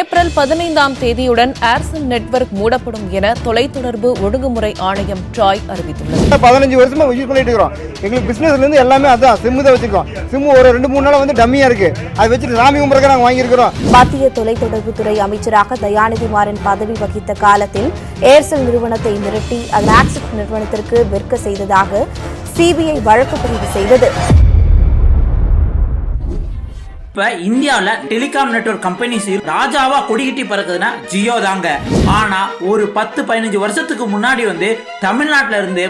April பதினைந்தாம் தேதியுடன் Aircel network மூடப்படும் என தொலைத்தொடர்பு ஒழுங்குமுறை ஆணையம் ட்ராய் அறிவித்துள்ளது. பதினஞ்சு வருஷமா யூஸ் பண்ணிட்டு இருக்கிறோம். எங்களுக்கு பிசினஸ்ல இருந்து எல்லாமே அதான் சிம்மு தான் வச்சிருக்கோம் சிம்மு ஒரு ரெண்டு மூணு நாளா வந்து டம்மியா இருக்கு. அதை வச்சுட்டு சாமி கும்பிட்றக்க நாங்கள் வாங்கியிருக்கிறோம். மத்திய தொலைத்தொடர்புத்துறை அமைச்சராக தயாநிதி மாறன் பதவி வகித்த காலத்தில் ஏர்செல் நிறுவனத்தை மிரட்டி அதன் ஆக்சிஸ் நிறுவனத்திற்கு விற்க செய்ததாக சிபிஐ வழக்கு பதிவு செய்தது. இப்ப இந்தியாவில் டெலிகாம் நெட்வொர்க் கம்பெனிஸ் ராஜாவா கொடிகிட்டி பறக்குதுன்னா ஜியோ தாங்க. ஆனா ஒரு பத்து பதினஞ்சு வருஷத்துக்கு முன்னாடி வந்து தமிழ்நாட்டுல இருந்து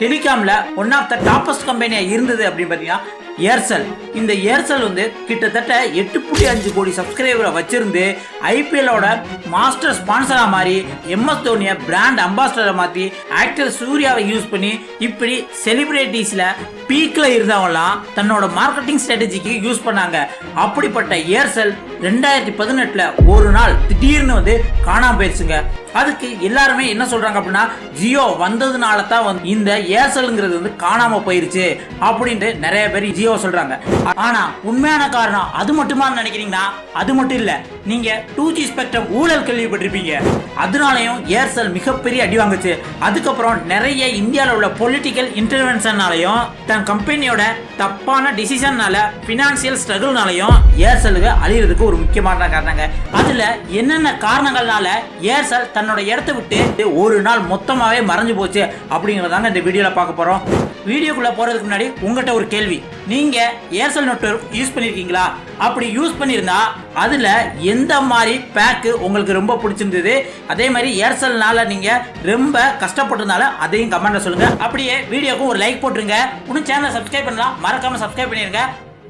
டெலிகாம்ல ஒன் ஆஃப் த டாப்பஸ்ட் கம்பெனியா இருந்தது அப்படின்னு பாத்தீங்கன்னா ஏர்செல் இந்த ஏர்செல் வந்து கிட்டத்தட்ட எட்டு புள்ளி அஞ்சு கோடி சப்ஸ்கிரைபரை வச்சிருந்து ஐபிஎல்லோட மாஸ்டர் ஸ்பான்சராக மாறி எம்எஸ் தோனியை பிராண்ட் அம்பாசடரை மாற்றி ஆக்டர் சூர்யாவை யூஸ் பண்ணி இப்படி செலிபிரிட்டிஸில் பீக்கில் இருந்தவங்களாம் தன்னோட மார்க்கெட்டிங் ஸ்ட்ராட்டஜிக்கு யூஸ் பண்ணாங்க. அப்படிப்பட்ட ஏர்செல் ரெண்டாயிரத்தி பதினெட்டில் ஒரு நாள் திடீர்னு வந்து காணாமல் போயிடுச்சுங்க அதுக்கு எல்லாருமே என்ன சொல்றாங்க அப்படின்னா ஜியோ வந்ததுனால தான் வந்து இந்த ஏர்செல்ங்கிறது வந்து காணாம போயிருச்சு அப்படின்ட்டு நிறைய பேர் ஜியோ சொல்றாங்க. ஆனா உண்மையான காரணம் அது மட்டுமா நினைக்கிறீங்கன்னா அது மட்டும் இல்ல. நீங்க டூ ஜி ஸ்பெக்ட்ரம் ஊழல் கேள்விப்பட்டிருப்பீங்க. அதனாலையும் ஏர்செல் மிகப்பெரிய அடி வாங்குச்சு. அதுக்கப்புறம் நிறைய இந்தியாவில் உள்ள பொலிட்டிக்கல் இன்டர்வென்ஷனாலையும் தன் கம்பெனியோட தப்பான டிசிஷன்னால பினான்சியல் ஸ்ட்ரகிள்னாலையும் ஏர்செலுக்கு அழியிறதுக்கு ஒரு முக்கியமான காரணங்க. அதுல என்னென்ன காரணங்கள்னால ஏர்செல் தன்னோட இடத்த விட்டு ஒரு நாள் மொத்தமாகவே மறைஞ்சு போச்சு அப்படிங்கிறதாங்க இந்த வீடியோவில் பார்க்க போகிறோம் வீடியோக்குள்ளே போகிறதுக்கு முன்னாடி உங்கள்கிட்ட ஒரு கேள்வி. நீங்கள் ஏர்செல் நெட்ஒர்க் யூஸ் பண்ணியிருக்கீங்களா அப்படி யூஸ் பண்ணியிருந்தா அதில் எந்த மாதிரி பேக்கு உங்களுக்கு ரொம்ப பிடிச்சிருந்தது? அதே மாதிரி ஏர்செல்னால நீங்கள் ரொம்ப கஷ்டப்பட்டிருந்தால அதையும் கமெண்ட்டில் சொல்லுங்கள் அப்படியே வீடியோக்கும் ஒரு லைக் போட்டுருங்க. இன்னும் சேனலை சப்ஸ்கிரைப் பண்ணலாம். மறக்காமல் சப்ஸ்கிரைப் பண்ணிருங்க.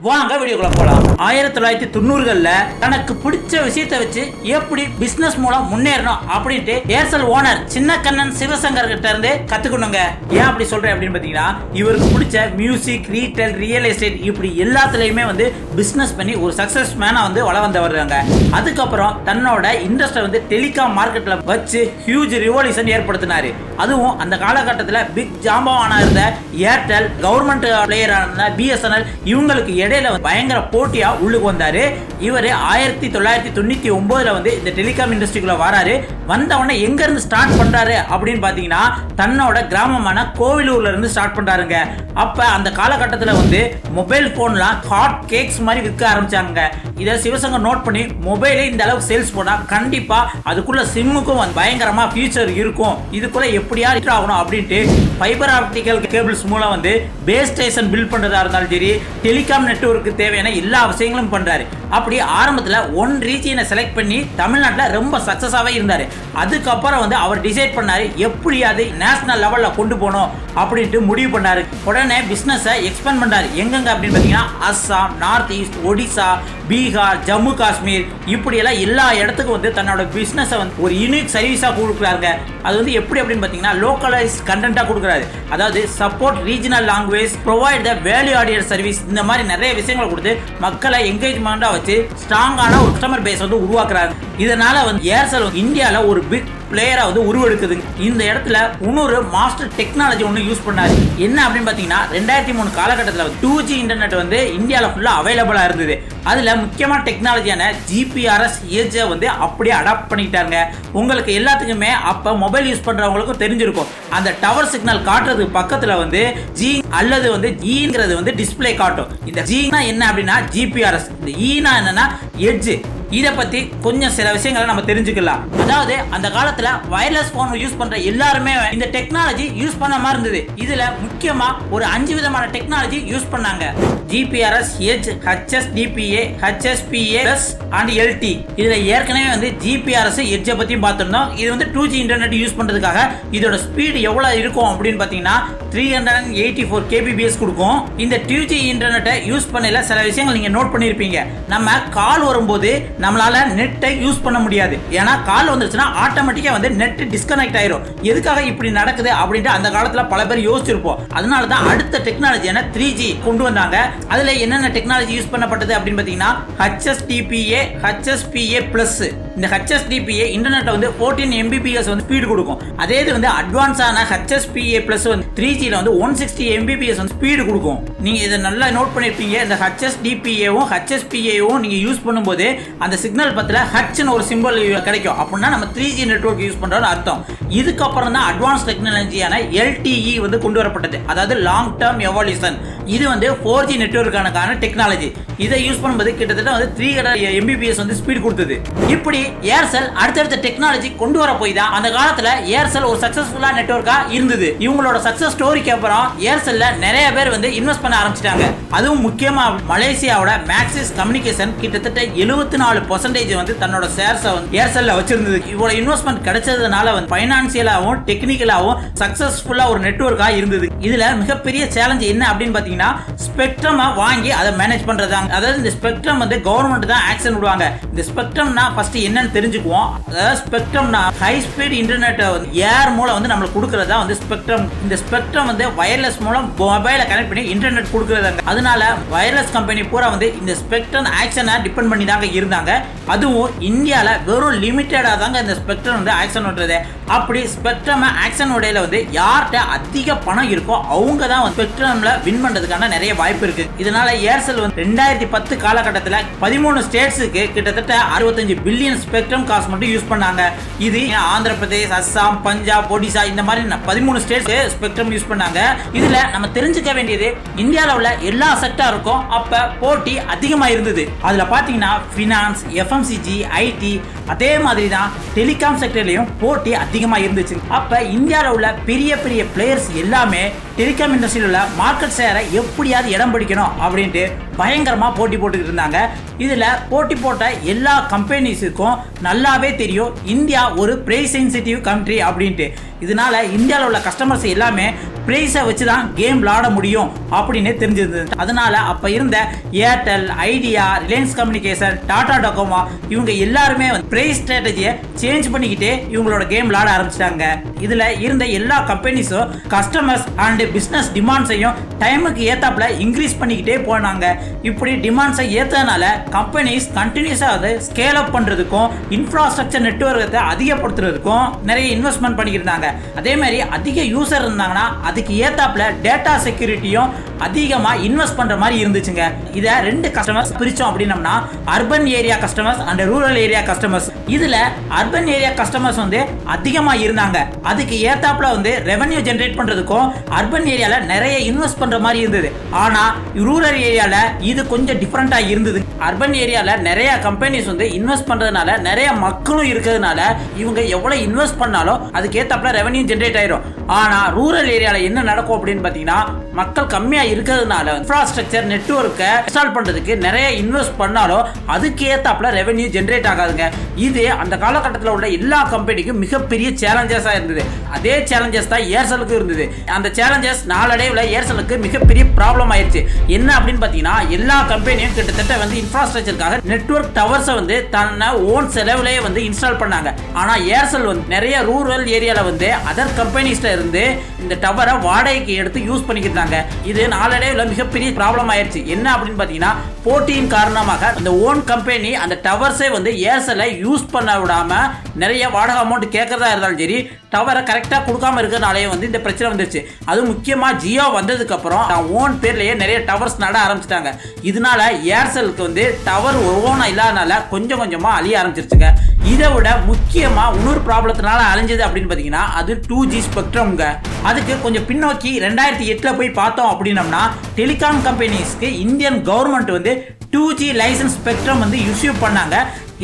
வாங்க வீடியோக்குள்ள போலாம். ஆயிரத்தி தொள்ளாயிரத்தி தொண்ணூறுகள்ல தனக்கு பிடிச்ச விஷயத்த வச்சு எப்படி பிசினஸ் மூலம் முன்னேறணும் அப்படின்ட்டு ஏர்செல் ஓனர் சின்ன கண்ணன் சிவசங்கர் கிட்ட இருந்து கத்துக்கணுங்க. ஏன் அப்படி சொல்றேன் அப்படின்னு பாத்தீங்கன்னா இவருக்கு பிடிச்ச மியூசிக் ரீட்டைல் ரியல் எஸ்டேட் இப்படி எல்லாத்துலயுமே வந்து பிசினஸ் பண்ணி ஒரு சக்சஸ் மேனா வந்து வள வந்தவர்றாங்க அதுக்கப்புறம் தன்னோட இண்டஸ்ட்ரி வந்து டெலிகாம் மார்க்கெட்ல வச்சு ஹியூஜ் ரிவல்யூஷன் ஏற்படுத்தினாரு. அதுவும் அந்த காலகட்டத்தில் பிக் ஜாம்பவானா இருந்த ஏர்டெல் கவர்மெண்ட் பிளேயரான பிஎஸ்என்எல் இவங்களுக்கு இடையில பயங்கர போட்டியா உள்ளுக்கு வந்தாரு. இவர் ஆயிரத்தி தொள்ளாயிரத்தி தொண்ணூத்தி ஒன்பதுல வந்து இந்த டெலிகாம் இண்டஸ்ட்ரிக்குள்ள வராரு. வந்த உடனே எங்க இருந்து ஸ்டார்ட் பண்றாரு அப்படின்னு பாத்தீங்கன்னா தன்னோட கிராமமான கோவிலூர்ல இருந்து ஸ்டார்ட் பண்றாருங்க. அப்ப அந்த காலகட்டத்தில் வந்து மொபைல் போன்லாம் ஹாட் கேக்ஸ் மாதிரி விற்க ஆரம்பிச்சாங்க இதை சிவசங்கர் நோட் பண்ணி மொபைலே இந்த அளவுக்கு சேல்ஸ் போனால் கண்டிப்பாக அதுக்குள்ள சிம்முக்கும் வந்து பயங்கரமா ஃபியூச்சர் இருக்கும். இதுக்குள்ள எப்படியா reach ஆகணும் அப்படின்ட்டு ஃபைபர் ஆப்டிக்கல் கேபிள்ஸ் மூலம் வந்து பேஸ் ஸ்டேஷன் பில்ட் பண்ணுறதா இருந்தாலும் சரி டெலிகாம் நெட்ஒர்க்கு தேவையான எல்லா விஷயங்களும் பண்ணுறாரு அப்படி ஆரம்பத்தில் ஒன் ரீஜியனை செலக்ட் பண்ணி தமிழ்நாட்டில் ரொம்ப சக்ஸஸாகவே இருந்தார். அதுக்கப்புறம் வந்து அவர் டிசைட் பண்ணார் எப்படியாவது நேஷனல் லெவலில் கொண்டு போகணும் அப்படின்ட்டு முடிவு பண்ணாரு. உடனே பிஸ்னஸை எக்ஸ்பேண்ட் பண்ணாரு. எங்கெங்க அப்படின்னு பார்த்தீங்கன்னா அஸ்ஸாம் நார்த் ஈஸ்ட் ஒடிசா பீகார் ஜம்மு காஷ்மீர். இப்படியெல்லாம் எல்லா இடத்துக்கும் வந்து தன்னோட பிஸ்னஸை வந்து ஒரு யூனிக் சர்வீஸாக கொடுக்குறாங்க அது வந்து எப்படி அப்படின்னு பார்த்தீங்கன்னா லோக்கலைஸ் கண்டென்ட்டாக கொடுக்குறாரு. அதாவது support regional language provide the value added service இந்த மாதிரி நிறைய விஷயங்களை கொடுத்து மக்களை என்கேஜ்மெண்ட்டாக வச்சு ஸ்ட்ராங்கான ஒரு கஸ்டமர் பேஸ் வந்து உருவாக்குறாங்க. இதனால வந்து ஏர்செல் இந்தியாவில் ஒரு பிக் பிளேயரா வந்து உருவெடுக்குது. இந்த இடத்துல இன்னொரு மாஸ்டர் டெக்னாலஜி ஒன்று யூஸ் பண்ணாரு. என்ன அப்படின்னு பார்த்தீங்கன்னா ரெண்டாயிரத்தி மூணு காலகட்டத்தில் டூ ஜி இன்டர்நெட் வந்து இந்தியாவில் ஃபுல்லாக அவைலபிளாக இருந்தது. அதில் முக்கியமான டெக்னாலஜியான ஜிபிஆர்எஸ் ஏஜை வந்து அப்படியே அடாப்ட் பண்ணிக்கிட்டாங்க உங்களுக்கு எல்லாத்துக்குமே அப்போ மொபைல் யூஸ் பண்ணுறவங்களுக்கும் தெரிஞ்சிருக்கும். அந்த டவர் சிக்னல் காட்டுறதுக்கு பக்கத்தில் வந்து ஜி அல்லது வந்து e ஈங்கிறது வந்து டிஸ்ப்ளே காட்டும். இந்த ஜீனா என்ன அப்படின்னா ஜிபிஆர்எஸ் இந்த e ஈனா என்னன்னா எட்ஜு இதை பத்தி கொஞ்சம் சில விஷயங்களை நம்ம தெரிஞ்சுக்கலாம். அதாவது அந்த காலத்துல வயர்லெஸ் போன் யூஸ் பண்ற எல்லாருமே இந்த டெக்னாலஜி யூஸ் பண்ண மாதிரி இருந்தது. இதுல முக்கியமா ஒரு அஞ்சு விதமான டெக்னாலஜி யூஸ் பண்ணாங்க. GPRS H HS DPA HSPA plus and LTE இதுல ஏற்கனவே வந்து ஜிபிஆர்எஸ் எட்ஜை பத்தியும் பார்த்துருந்தோம். இது வந்து டூ ஜி இன்டர்நெட் யூஸ் பண்றதுக்காக இதோட ஸ்பீடு எவ்வளவு இருக்கும் அப்படின்னு பாத்தீங்கன்னா three hundred and eighty four kbps கொடுக்கும். இந்த டூ ஜி இன்டர்நெட்டை யூஸ் பண்ணல சில விஷயங்கள் நீங்க நோட் பண்ணியிருப்பீங்க நம்ம கால் வரும்போது நம்மளால நெட்டை யூஸ் பண்ண முடியாது. ஏன்னா கால் வந்துருச்சுன்னா ஆட்டோமேட்டிக்கா வந்து நெட் டிஸ்கனெக்ட் ஆயிரும். எதுக்காக இப்படி நடக்குது அப்படின்ட்டு அந்த காலத்துல பல பேர் யோசிச்சிருப்போம். அதனால தான் அடுத்த டெக்னாலஜியான த்ரீ ஜி கொண்டு வந்தாங்க. அதில் என்னென்ன டெக்னாலஜி யூஸ் பண்ணப்பட்டது அப்படின்னு பார்த்தீங்கன்னா ஹச்எஸ்டிபிஏ ஹச்எஸ்பிஏ ப்ளஸ்ஸு இந்த ஹெச்எஸ்டிபிஏ இன்டர்நெட்டை வந்து ஃபோர்டீன் எம்பிபிஎஸ் வந்து ஸ்பீடு கொடுக்கும். அதே இது வந்து அட்வான்ஸான ஹெச்எஸ்பிஏ ப்ளஸ் வந்து த்ரீ ஜியில் வந்து ஒன் சிக்ஸ்டி எம்பிபிஎஸ் வந்து ஸ்பீடு கொடுக்கும். நீங்கள் இதை நல்லா நோட் பண்ணியிருப்பீங்க இந்த ஹெச்எஸ்டிபிஏவும் ஹெச்எஸ்பிஏவும் நீங்கள் யூஸ் பண்ணும்போது அந்த சிக்னல் பத்தில் ஹச்னு ஒரு சிம்பிள் கிடைக்கும். அப்படின்னா நம்ம த்ரீ ஜி நெட்ஒர்க் யூஸ் பண்ணுறோம்னு அர்த்தம். இதுக்கப்புறம் தான் அட்வான்ஸ் டெக்னாலஜியான எல்டிஇ வந்து கொண்டு வரப்பட்டது. அதாவது லாங் டேர்ம் எவல்யூஷன் இது வந்து ஃபோர் ஜி நெட்ஒர்க்கான டெக்னாலஜி இதை யூஸ் பண்ணும்போது கிட்டத்தட்ட வந்து த்ரீ ஹண்ட்ரட் எம்பிபிஎஸ் வந்து ஸ்பீட் கொடுத்தது. இப்படி ஏர்செல் அடுத்தடுத்த டெக்னாலஜி கொண்டு வர போய் தான் அந்த காலத்துல ஏர்செல் ஒரு சக்சஸ்ஃபுல்லா நெட்ஒர்க்கா இருந்தது. இவங்களோட சக்சஸ் ஸ்டோரிக்கு அப்புறம் ஏர்செல்ல நிறைய பேர் வந்து இன்வெஸ்ட் பண்ண ஆரம்பிச்சிட்டாங்க. அதுவும் முக்கியமா மலேசியாவோட மேக்சிஸ் கம்யூனிகேஷன் கிட்டத்தட்ட எழுபத்தி நாலு பர்சன்டேஜ் வந்து தன்னோட ஷேர்ஸை வந்து ஏர்செல்ல வச்சிருந்தது. இவ்வளவு இன்வெஸ்ட்மெண்ட் கிடைச்சதுனால வந்து ஃபைனான்சியலாகவும் டெக்னிக்கலாகவும் சக்சஸ்ஃபுல்லா ஒரு நெட்ஒர்க்கா இருந்தது. இதுல மிகப்பெரிய சேலஞ்ச் என்ன அப்படின்னு பாத்தீங்கன்னா ஸ்பெக்ட்ரமா வாங்கி அதை மேனேஜ் பண்றதாங்க அதாவது இந்த ஸ்பெக்ட்ரம் வந்து கவர்மெண்ட் தான் ஆக்ஷன் விடுவாங்க. இந்த ஸ்பெக்ட்ரம்னா ஃபர்ஸ்ட் என்னன்னு தெரிஞ்சுக்குவோம். அதாவது ஸ்பெக்ட்ரம்னா ஹை ஸ்பீட் இன்டர்நெட் வந்து ஏர் மூலம் வந்து நம்மளுக்கு கொடுக்கறதா வந்து ஸ்பெக்ட்ரம். இந்த ஸ்பெக்ட்ரம் வந்து வயர்லெஸ் மூலம் மொபைலை கனெக்ட் பண்ணி இன்டர்நெட் கொடுக்கறதாங்க. அதனால வயர்லெஸ் கம்பெனி பூரா வந்து இந்த ஸ்பெக்ட்ரம் ஆக்ஷனை டிபெண்ட் பண்ணி தாங்க இருந்தாங்க. அதுவும் இந்தியாவில் வெறும் லிமிட்டடாக தாங்க இந்த ஸ்பெக்ட்ரம் வந்து ஆக்ஷன் பண்ணுறது அப்படி ஸ்பெக்ட்ரம் ஆக்ஷன் உடையில வந்து யார்கிட்ட அதிக பணம் இருக்கோ அவங்க தான் ஸ்பெக்ட்ரம்ல வின் பண்ணுறதுக்கான நிறைய வாய்ப்பு இருக்கு. இதனால ஏர்செல் வந்து ரெண்டாயிரத்தி பத்து காலகட்டத்தில் பதிமூணு ஸ்டேட்ஸுக்கு கிட்டத்தட்ட அறுபத்தஞ்சு பில்லியன் ஸ்பெக்ட்ரம் காசு மட்டும் யூஸ் பண்ணாங்க. இது ஆந்திர பிரதேஷ் அஸ்ஸாம் பஞ்சாப் ஒடிசா இந்த மாதிரி பதிமூணு ஸ்டேட்ஸ் ஸ்பெக்ட்ரம் யூஸ் பண்ணாங்க. இதுல நம்ம தெரிஞ்சுக்க வேண்டியது இந்தியாவில் உள்ள எல்லா செக்டாருக்கும் அப்ப போட்டி அதிகமா இருந்தது. அதுல பாத்தீங்கன்னா ஃபினான்ஸ் எஃப்எம்சிஜி ஐடி அதே மாதிரி தான் டெலிகாம் செக்டர்லயும் போட்டி அதிகமா இருந்துச்சு. அப்ப இந்தியாவில் உள்ள பெரிய பெரிய பிளேயர்ஸ் எல்லாமே டெலிகாம் இண்டஸ்ட்ரியில் உள்ள மார்க்கெட் ஷேரை எப்படியாவது இடம் பிடிக்கணும் அப்படின்ட்டு பயங்கரமாக போட்டி போட்டுக்கிட்டு இருந்தாங்க. இதில் போட்டி போட்ட எல்லா கம்பெனிஸுக்கும் நல்லாவே தெரியும். இந்தியா ஒரு ப்ரைஸ் சென்சிட்டிவ் கண்ட்ரி அப்படின்ட்டு. இதனால இந்தியாவில் உள்ள கஸ்டமர்ஸ் எல்லாமே பிரைஸை வச்சு தான் கேம் விளாட முடியும் அப்படின்னு தெரிஞ்சிருந்தது அதனால அப்போ இருந்த Airtel Idea Reliance communication Tata Docomo இவங்க எல்லாருமே ப்ரைஸ் ஸ்ட்ராட்டஜியை சேஞ்ச் பண்ணிக்கிட்டே இவங்களோட கேம் விளாட ஆரம்பிச்சிட்டாங்க. இதில் இருந்த எல்லா கம்பெனிஸும் கஸ்டமர்ஸ் அண்ட் பிஸ்னஸ் டிமாண்ட்ஸையும் டைமுக்கு ஏத்தாப்புல இன்க்ரீஸ் பண்ணிக்கிட்டே போனாங்க. இப்படி டிமாண்ட்ஸை ஏற்றதுனால கம்பெனிஸ் கண்டினியூஸாக வந்து ஸ்கேல் அப் பண்ணுறதுக்கும் இன்ஃப்ராஸ்ட்ரக்சர் நெட்ஒர்க்கத்தை அதிகப்படுத்துறதுக்கும் நிறைய இன்வெஸ்ட்மெண்ட் பண்ணியிருந்தாங்க அதே மாதிரி அதிக யூசர் இருந்தாங்கன்னா அதுக்கு ஏத்தாப்புல டேட்டா செக்யூரிட்டியும் அதிகமாக இன்வெஸ்ட் பண்ணுற மாதிரி இருந்துச்சுங்க. இதை ரெண்டு கஸ்டமர்ஸ் பிரித்தோம் அப்படின்னம்னா urban area customers and rural area customers இதில் அர்பன் ஏரியா கஸ்டமர்ஸ் வந்து அதிகமாக இருந்தாங்க. அதுக்கு ஏத்தாப்புல வந்து ரெவன்யூ ஜென்ரேட் பண்ணுறதுக்கும் அர்பன் ஏரியாவில் நிறைய இன்வெஸ்ட் பண்ணுற மாதிரி இருந்தது. ஆனால் ரூரல் ஏரியாவில் இது கொஞ்சம் டிஃப்ரெண்ட்டாக இருந்தது. அர்பன் ஏரியாவில் நிறைய கம்பெனிஸ் வந்து இன்வெஸ்ட் பண்ணுறதுனால நிறைய மக்களும் இருக்கிறதுனால இவங்க எவ்வளோ இன்வெஸ்ட் பண்ணாலும் அதுக்கு ஏத்தாப்புல ரெவன்யூ ஜென்ரேட் ஆயிரும். ஆனால் ரூரல் ஏரியாவில் என்ன நடக்கும் அப்படின்னு பார்த்தீங்கன்னா மக்கள் கம்மியாக இருக்கிறதுனால இன்ஃப்ராஸ்ட்ரக்சர் நெட்ஒர்க்கை இன்ஸ்டால் பண்ணுறதுக்கு நிறைய இன்வெஸ்ட் பண்ணாலும் அதுக்கு ரெவன்யூ ஜென்ரேட் ஆகாதுங்க. இது அந்த காலகட்டத்தில் உள்ள எல்லா கம்பெனிக்கும் மிகப்பெரிய சேலஞ்சஸாக இருந்தது. அதே சேலஞ்சஸ் தான் ஏர்செலுக்கு இருந்தது. அந்த சேலஞ்சஸ் நாளடைவில் ஏர்செலுக்கு மிகப்பெரிய ப்ராப்ளம் ஆயிடுச்சு என்ன அப்படின்னு பார்த்தீங்கன்னா எல்லா கம்பெனியும் கிட்டத்தட்ட வந்து இன்ஃப்ராஸ்ட்ரக்சருக்காக நெட்ஒர்க் டவர்ஸை வந்து தன்னை ஓன் செலவுலேயே வந்து இன்ஸ்டால் பண்ணாங்க. ஆனால் ஏர்செல் வந்து நிறைய ரூரல் ஏரியாவில் வந்து அதர் கம்பெனிஸ்ல இருந்து இந்த டவரை வாடகைக்கு எடுத்து யூஸ் பண்ணிக்கிட்டாங்க. இது நாளடைவில் மிகப்பெரிய ப்ராப்ளம் ஆயிடுச்சு என்ன அப்படின்னு பார்த்தீங்கன்னா போட்டியின் காரணமாக அந்த ஓன் கம்பெனி அந்த டவர்ஸே வந்து ஏர்செல்லை யூஸ் பண்ண விடாம நிறைய வாடகை அமௌண்ட் கேட்குறதா இருந்தாலும் சரி டவரை கரெக்டாக கொடுக்காம இருக்கிறனாலே வந்து இந்த பிரச்சனை வந்துருச்சு. அதுவும் முக்கியமாக ஜியோ வந்ததுக்கப்புறம் ஓன் பேர்லேயே நிறைய டவர்ஸ் நட ஆரம்பிச்சிட்டாங்க. இதனால ஏர்செலுக்கு வந்து டவர் ஓனாக இல்லாதனால கொஞ்சம் கொஞ்சமாக அழிய ஆரம்பிச்சிருச்சுங்க. இதை விட முக்கியமாக இன்னொரு ப்ராப்ளத்தினால அழிஞ்சது அப்படின்னு பார்த்தீங்கன்னா அது டூ ஜி ஸ்பெக்ட்ரம்ங்க. அதுக்கு கொஞ்சம் பின்னோக்கி ரெண்டாயிரத்தி எட்டில் போய் பார்த்தோம் அப்படின்னம்னா டெலிகாம் கம்பெனிஸ்க்கு இந்தியன் கவர்மெண்ட் வந்து டூ ஜி லைசன்ஸ் ஸ்பெக்ட்ரம் வந்து இஷ்யூ பண்ணாங்க.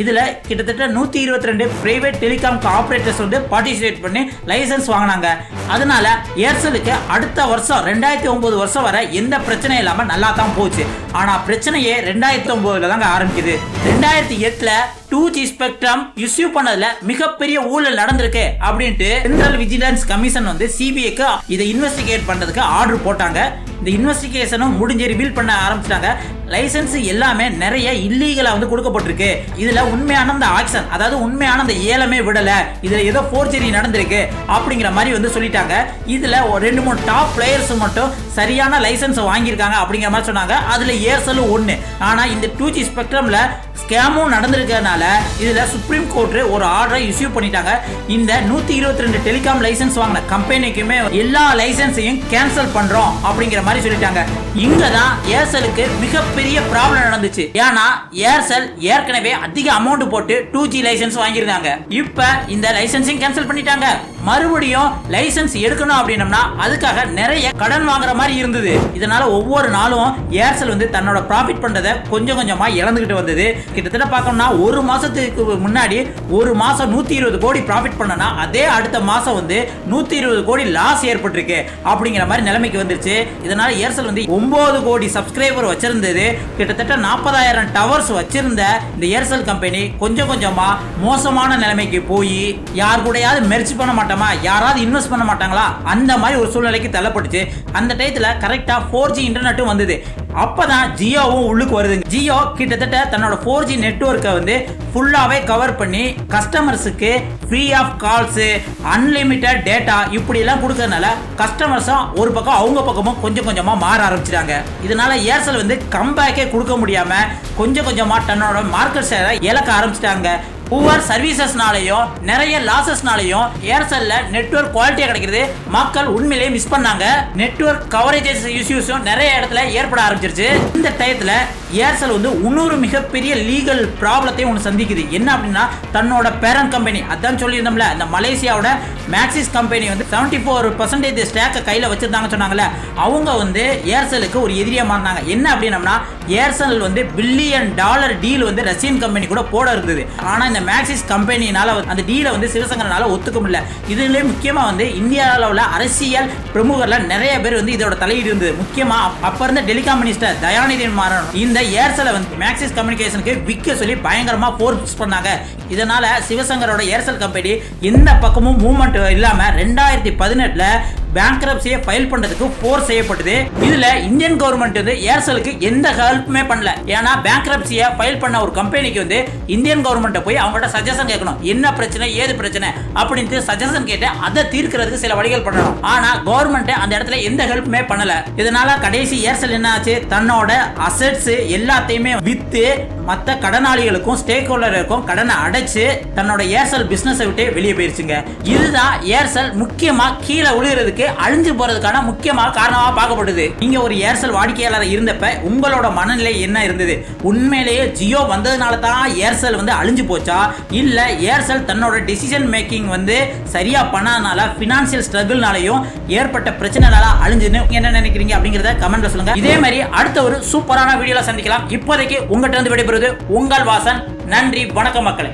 இதில் கிட்டத்தட்ட நூற்றி இருபத்தி ரெண்டு பிரைவேட் டெலிகாம் ஆப்ரேட்டர்ஸ் வந்து பார்ட்டிசிபேட் பண்ணி லைசன்ஸ் வாங்கினாங்க. அதனால ஏர்செலுக்கு அடுத்த வருஷம் ரெண்டாயிரத்தி ஒம்பது வருஷம் வரை எந்த பிரச்சனையும் இல்லாமல் நல்லா தான் போச்சு. ஆனால் பிரச்சனையே ரெண்டாயிரத்தி ஒம்போதில் தாங்க ஆரம்பிக்குது. ரெண்டாயிரத்தி எட்டில் டூ ஜி ஸ்பெக்ட்ரம் இஷ்யூ பண்ணதுல மிகப்பெரிய ஊழல் நடந்திருக்கு அப்படின்ட்டு சென்ட்ரல் விஜிலன்ஸ் கமிஷன் வந்து சிபிஐக்கு இதை இன்வெஸ்டிகேட் பண்றதுக்கு ஆர்டர் போட்டாங்க. இந்த இன்வெஸ்டிகேஷனும் முடிஞ்சு ரிவீல் பண்ண ஆரம்பிச்சிட்டாங்க. லைசன்ஸ் எல்லாமே நிறைய இல்லீகலா வந்து கொடுக்கப்பட்டிருக்கு. இதுல உண்மையான அந்த ஆக்ஷன் அதாவது உண்மையான அந்த ஏலமே விடல. இதுல ஏதோ ஃபோர்ஜரி நடந்திருக்கு அப்படிங்கிற மாதிரி வந்து சொல்லிட்டாங்க. இதுல ஒரு ரெண்டு மூணு டாப் பிளேயர்ஸ் மட்டும் சரியான லைசன்ஸ் வாங்கியிருக்காங்க அப்படிங்கிற மாதிரி சொன்னாங்க. அதுல ஏர்செல்லும் ஒன்று ஆனா இந்த டூ ஜி ஸ்பெக்ட்ரம்ல ஸ்கேமும் நடந்திருக்கிறதுனால இதில் சுப்ரீம் கோர்ட் ஒரு ஆர்டரை இஷ்யூ பண்ணிட்டாங்க. இந்த நூத்தி இருபத்தி ரெண்டு டெலிகாம் லைசன்ஸ் வாங்கின கம்பெனிக்குமே எல்லா லைசன்ஸையும் கேன்சல் பண்றோம் அப்படிங்கிற மாதிரி சொல்லிட்டாங்க. இங்க தான் ஏர்செலுக்கு மிகப்பெரிய ப்ராப்ளம் நடந்துச்சு. ஏன்னா ஏர்செல் ஏற்கனவே அதிக அமௌண்ட் போட்டு டூ ஜி லைசன்ஸ் வாங்கியிருந்தாங்க. இப்ப இந்த லைசன்ஸையும் கேன்சல் பண்ணிட்டாங்க. மறுபடியும் லைசன்ஸ் எடுக்கணும் அப்படின்னம்னா அதுக்காக நிறைய கடன் வாங்குற மாதிரி இருந்தது. இதனால ஒவ்வொரு நாளும் ஏர்செல் வந்து தன்னோட ப்ராஃபிட் பண்றதை கொஞ்சம் கொஞ்சமா இழந்துகிட்டு வந்தது. கிட்டத்தட்ட பார்த்தோம்னா ஒரு மாதத்துக்கு முன்னாடி ஒரு மாதம் நூற்றி இருபது கோடி ப்ராஃபிட் பண்ணனா அதே அடுத்த மாதம் வந்து நூற்றி இருபது கோடி லாஸ் ஏற்பட்டிருக்கு அப்படிங்கிற மாதிரி நிலைமைக்கு வந்துருச்சு. இதனால் ஏர்செல் வந்து ஒம்பது கோடி சப்ஸ்கிரைபர் வச்சிருந்தது. கிட்டத்தட்ட நாற்பதாயிரம் டவர்ஸ் வச்சிருந்த இந்த ஏர்செல் கம்பெனி கொஞ்சம் கொஞ்சமாக மோசமான நிலைமைக்கு போய் யார் கூடயாவது மெர்ச் பண்ண மாட்டோமா? யாராவது இன்வெஸ்ட் பண்ண மாட்டாங்களா? அந்த மாதிரி ஒரு சூழ்நிலைக்கு தள்ளப்பட்டுச்சு. அந்த டயத்தில் கரெக்டாக ஃபோர் ஜி இன்டர்நெட்டும் வந்தது. அப்பதான் ஜியோவும் உள்ளுக்கு வருது ஜியோ கிட்டத்தட்ட தன்னோட ஃபோர் ஜி நெட்ஒர்க்கை வந்து ஃபுல்லாகவே கவர் பண்ணி கஸ்டமர்ஸுக்கு free of calls unlimited data இப்படிலாம் கொடுக்கறதுனால கஸ்டமர்ஸும் ஒரு பக்கம் அவங்க பக்கமும் கொஞ்சம் கொஞ்சமாக மாற ஆரம்பிச்சிட்டாங்க. இதனால ஏர்செல் வந்து கம்பேக்கே கொடுக்க முடியாமல் கொஞ்சம் கொஞ்சமாக தன்னோட மார்க்கெட் ஷேரை இழக்க ஆரம்பிச்சிட்டாங்க. புவர் சர்வீசஸ்னாலையும் நிறைய லாசஸ்னாலையும் ஏர்செல்ல நெட்வொர்க் குவாலிட்டியா கிடைக்கிறது மக்கள் உண்மையிலேயே மிஸ் பண்ணாங்க. நெட்வொர்க் கவரேஜஸ் இஷ்யூஸும் நிறைய இடத்துல ஏற்பட ஆரம்பிச்சிருச்சு. இந்த டயத்துல ஏர்செல் வந்து இன்னொரு மிகப்பெரிய லீகல் ப்ராப்ளத்தையும் ஒன்று சந்திக்குது. என்ன அப்படின்னா தன்னோட பேரண்ட் கம்பெனி அதான் சொல்லியிருந்தோம்ல இந்த மலேசியாவோட மேக்சிஸ் கம்பெனி வந்து செவன்டி ஃபோர் பர்சன்டேஜ் ஸ்டேக்கை கையில் வச்சிருந்தாங்க சொன்னாங்கல்ல அவங்க வந்து ஏர்செலுக்கு ஒரு எதிரியாக மாறினாங்க. என்ன அப்படின்னம்னா ஏர்செல் வந்து பில்லியன் டாலர் டீல் வந்து ரஷ்யன் கம்பெனி கூட போட இருந்தது. ஆனால் அந்த மேக்சிஸ் கம்பெனினால அந்த டீலை வந்து சிவசங்கரனால ஒத்துக்க முடியல. இதுல முக்கியமா வந்து இந்தியாவில் உள்ள அரசியல் பிரமுகர்ல நிறைய பேர் வந்து இதோட தலையீடு இருந்தது. முக்கியமா அப்ப இருந்த டெலிகாம் மினிஸ்டர் தயாநிதி மாறன் இந்த ஏர்செலை வந்து மேக்சிஸ் கம்யூனிகேஷனுக்கு விற்க சொல்லி பயங்கரமா ஃபோர்ஸ் பண்ணாங்க. இதனால சிவசங்கரோட ஏர்செல் கம்பெனி எந்த பக்கமும் மூவ்மெண்ட் இல்லாம ரெண்டாயிரத்தி பதினெட்டுல பேங்க்ரப்சியை ஃபைல் பண்றதுக்கு ஃபோர்ஸ் செய்யப்பட்டது. இதுல இந்தியன் கவர்மெண்ட் வந்து ஏர்செலுக்கு எந்த ஹெல்ப்புமே பண்ணல. ஏன்னா பேங்க்ரப்சியை ஃபைல் பண்ண ஒரு கம்பெனிக்கு வந்து இந்தியன் கவர்மெண்ட்டை போய் அவங்கள்ட்ட சஜஷன் கேட்கணும். என்ன பிரச்சனை ஏது பிரச்சனை அப்படின்ட்டு சஜஷன் கேட்டு அதை தீர்க்கிறதுக்கு சில வழிகள் பண்ணணும். ஆனா கவர்மெண்ட் அந்த இடத்துல எந்த ஹெல்ப்புமே பண்ணல. இதனால கடைசி ஏர்செல் என்ன ஆச்சு தன்னோட அசட்ஸ் எல்லாத்தையுமே வித்து மற்ற கடனாளிகளுக்கும் ஸ்டேக் ஹோல்டருக்கும் கடனை அடைச்சு தன்னோட ஏர்செல் பிசினஸை விட்டு வெளியே போயிருச்சுங்க. இதுதான் ஏர்செல் முக்கியமா கீழே விழுகிறதுக்கு அழிஞ்சு போறதுக்கான முக்கியமான காரணமாக பார்க்கப்படுது. நீங்க ஒரு ஏர்செல் வாடிக்கையாளர் இருந்தப்ப உங்களோட மனநிலை என்ன இருந்தது? உண்மையிலேயே ஜியோ வந்ததுனால தான் ஏர்செல் வந்து அழிஞ்சு போச்சா? இல்ல ஏர்செல் தன்னோட டிசிஷன் மேக்கிங் வந்து சரியா பண்ணாதனால பினான்சியல் ஸ்ட்ரகிள்னாலையும் ஏற்பட்ட பிரச்சனைனால அழிஞ்சுன்னு என்ன நினைக்கிறீங்க அப்படிங்கறத கமெண்ட்ல சொல்லுங்க. இதே மாதிரி அடுத்த ஒரு சூப்பரான வீடியோல சந்திக்கலாம். இப்போதைக்கு உங்ககிட்ட இருந்து விடைபெறுவது உங்கள் வாசன். நன்றி வணக்கம் மக்களே.